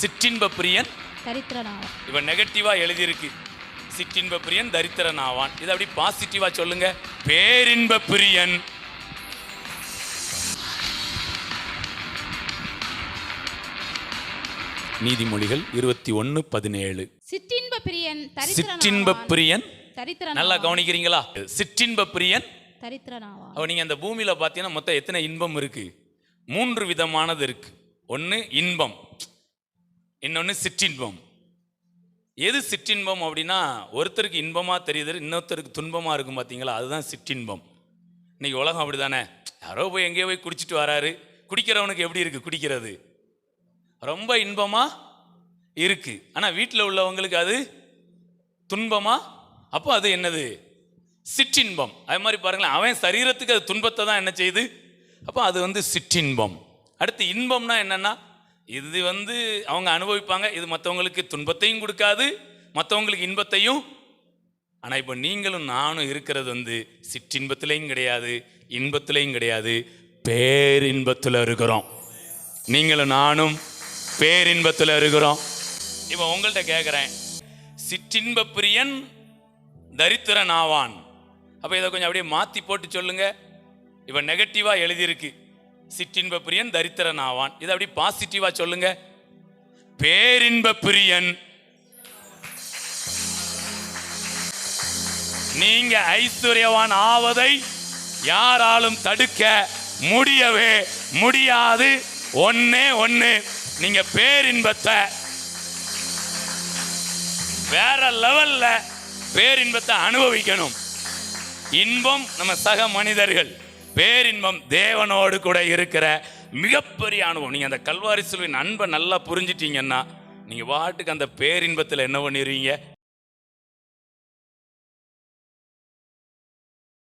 சிற்றின்ப பிரியன் தரித்திரனாவான். இவன் நெகட்டிவா எழுதியிருக்கு. சிற்றின்ப பிரியன் தரித்திரன் ஆவான் இதை அப்படி பாசிட்டிவா சொல்லுங்க. பேரின்ப பிரியன் நீதிமொழிகள் இருபத்தி ஒன்று பதினேழு. சிற்றின்ப பிரியன் சிற்றின்ப பிரியன் தரித்திரனாவான். நல்லா கவனிக்கிறீங்களா? சிற்றின்ப பிரியன் தரித்திரனாவான். அப்போ நீங்கள் அந்த பூமியில் பார்த்தீங்கன்னா மொத்தம் எத்தனை இன்பம் இருக்கு? மூன்று விதமானது இருக்கு. ஒன்று இன்பம். இன்னொன்று சிற்றின்பம். எது சிற்றின்பம் அப்படின்னா ஒருத்தருக்கு இன்பமாக தெரியுது இன்னொருத்தருக்கு துன்பமாக இருக்கும் பார்த்தீங்களா அதுதான் சிற்றின்பம். இன்னைக்கு உலகம் அப்படி தானே யாரோ போய் எங்கேயோ போய் குடிச்சிட்டு வராரு. குடிக்கிறவனுக்கு எப்படி இருக்குது குடிக்கிறது. ரொம்ப இன்பமாக இருக்குது ஆனால் வீட்டில் உள்ளவங்களுக்கு அது துன்பமாக அப்போ அது என்னது? சிற்றின்பம். அது மாதிரி பாருங்களேன் அவன் சரீரத்துக்கு அது துன்பத்தை தான் என்ன செய்யுது அப்போ அது வந்து சிற்றின்பம். அடுத்து இன்பம்னா என்னென்னா இது வந்து அவங்க அனுபவிப்பாங்க. இது மற்றவங்களுக்கு துன்பத்தையும் கொடுக்காது மற்றவங்களுக்கு இன்பத்தையும். ஆனால் இப்போ நீங்களும் நானும் இருக்கிறது வந்து சிற்றின்பத்திலையும் கிடையாது இன்பத்திலையும் கிடையாது. பேரின்பத்தில் இருக்கிறோம். நீங்களும் நானும் பேரின்பத்தில் இருக்கிறோம். இப்போ உங்கள்கிட்ட கேட்குறேன் சிற்றின்ப பிரியன் தரித்திரன் ஆவான் அப்போ இதை கொஞ்சம் அப்படியே மாற்றி போட்டு சொல்லுங்கள் இப்போ நெகட்டிவாக எழுதியிருக்கு. சிற்றின்ப பிரியன் தரித்திரன் ஆவான் இதை அப்படி பாசிட்டிவா சொல்லுங்க. பேரின்ப பிரியன் நீங்க ஐஸ்வர்யவான் ஆவதை யாராலும் தடுக்க முடியவே முடியாது. ஒன்னே ஒன்னு நீங்க பேரின்பத்தை வேற லெவல்ல பேரின்பத்தை அனுபவிக்கணும். இன்பம் நம்ம சக மனிதர்கள். பேரின்பம் தேவனோடு கூட இருக்கிற மிகப்பெரிய அனுபவம். நீங்கள் அந்த கல்வாரி சிலுவின் அன்பை நல்லா புரிஞ்சிட்டீங்கன்னா நீங்கள் வாட்டுக்கு அந்த பேரின்பத்தில் என்ன பண்ணிடுவீங்க?